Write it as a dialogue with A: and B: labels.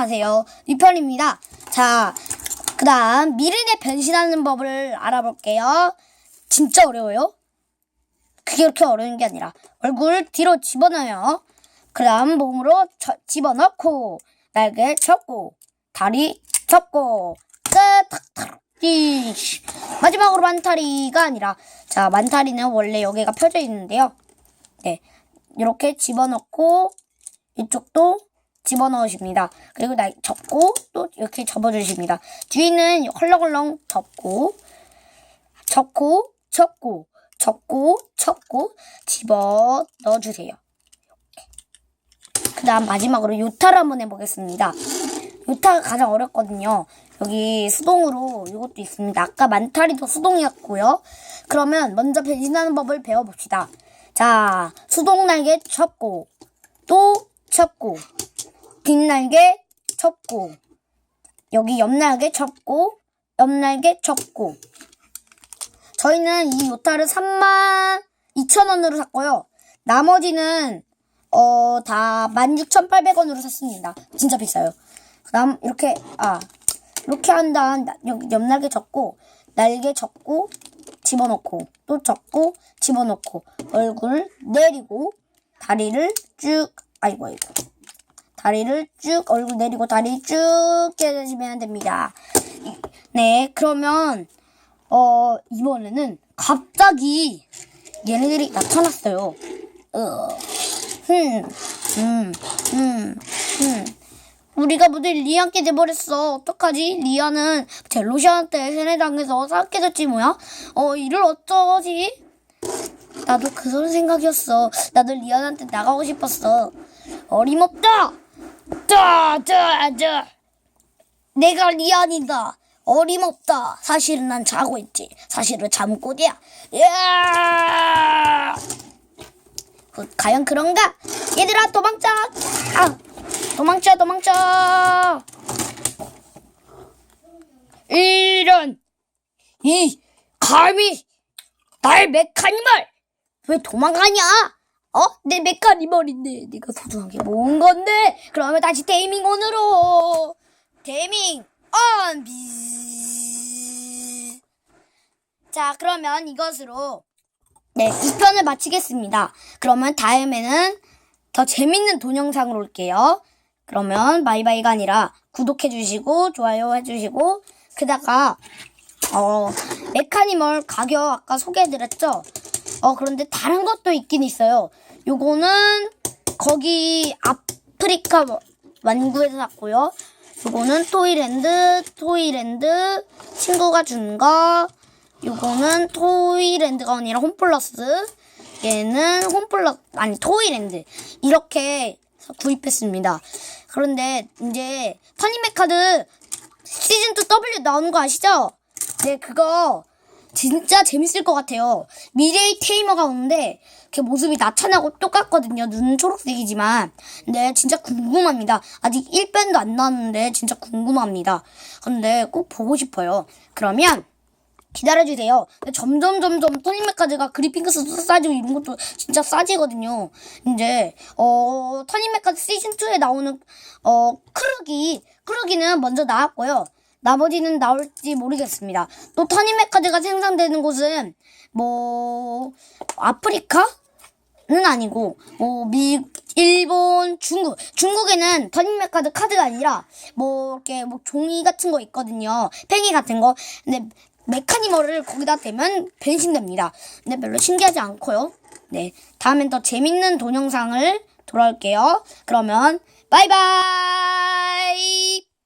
A: 구독하세요. 리편입니다. 자, 그 다음, 미르네 변신하는 법을 알아볼게요. 진짜 어려워요. 그게 그렇게 어려운 게 아니라, 얼굴 뒤로 집어넣어요. 그 다음, 몸으로 저- 집어넣고, 날개 접고, 다리 접고, 끝! 마지막으로 만타리가 아니라, 자, 만타리는 원래 여기가 펴져 있는데요. 네. 이렇게 집어넣고, 이쪽도 집어넣으십니다. 그리고 날 접고 또 이렇게 접어주십니다. 뒤는 헐렁헐렁 접고 접고 접고 접고 접고 집어 넣어주세요. 그 다음 마지막으로 요타를 한번 해보겠습니다. 요타가 가장 어렵거든요. 여기 수동으로 이것도 있습니다. 아까 만타리도 수동이었고요. 그러면 먼저 변신하는 법을 배워봅시다. 자, 수동 날개 접고 또 접고 뒷날개 접고 여기 옆날개 접고 옆날개 접고 저희는 이 요타를 3만 2천원으로 샀고요. 나머지는 어, 다 16,800원으로 샀습니다. 진짜 비싸요. 그 다음 이렇게 아 이렇게 한 다음 나- 여기 옆날개 접고 날개 접고 집어넣고 또 접고 집어넣고 얼굴 내리고 다리를 쭉 아이고 아이고 다리를 쭉 얼굴 내리고 다리 쭉 깨주시면 됩니다. 네 그러면 어 이번에는 갑자기 얘네들이 나타났어요. 어, 흠, 음, 음, 음. 우리가 모두 리아께 돼버렸어. 어떡하지? 리아는 젤로시한테 세뇌당해서 됐지 뭐야? 어, 이를 어쩌지? 나도 그런 생각이었어. 나도 리안한테 나가고 싶었어. 어림없다! 자. 내가 리안이다. 어림없다. 사실은 난 자고 있지. 사실은 잠꼬대야. 야! 그, 과연 그런가? 얘들아 도망쳐! 아, 도망쳐 도망쳐! 이런 이 감히 날 메카니멀 왜 도망가냐? 어? 내 메카니멀인데 네가 소중한 게뭔 건데? 그러면 다시 데이밍 온으로 데이밍 온 비. 자 그러면 이것으로 네, 2편을 마치겠습니다. 그러면 다음에는 더 재밌는 동영상으로 올게요. 그러면 바이바이가 아니라 구독해주시고 좋아요 해주시고 그다가 어 메카니멀 가격 아까 소개해드렸죠. 어 그런데 다른 것도 있긴 있어요. 요거는 거기 아프리카 완구에서 샀고요. 요거는 토이랜드 토이랜드 친구가 준 거. 요거는 토이랜드가 아니라 홈플러스. 얘는 홈플러스 아니 토이랜드 이렇게 구입했습니다. 그런데 이제 터니메카드 시즌 2 W 나오는 거 아시죠? 네 그거 진짜 재밌을 것 같아요. 미래의 테이머가 오는데 그 모습이 나타나고 똑같거든요. 눈은 초록색이지만. 근데 진짜 궁금합니다. 아직 1편도 안 나왔는데 진짜 궁금합니다. 근데 꼭 보고 싶어요. 그러면 기다려주세요. 점점 점점 터닝메카드가 그리핑크스도 싸지고 이런 것도 진짜 싸지거든요. 이제 어 터닝메카드 시즌 2에 나오는 어 크루기 크루기는 먼저 나왔고요. 나머지는 나올지 모르겠습니다. 또 터닝메카드가 생산되는 곳은 뭐 아프리카? 는 아니고 뭐 미, 일본, 중국. 중국에는 터닝메카드 카드가 아니라 뭐 이렇게 뭐 종이 같은 거 있거든요. 팽이 같은 거. 근데 메카니멀을 거기다 대면 변신됩니다. 근데 별로 신기하지 않고요. 네, 다음엔 더 재밌는 동영상을 돌아올게요. 그러면 바이바이.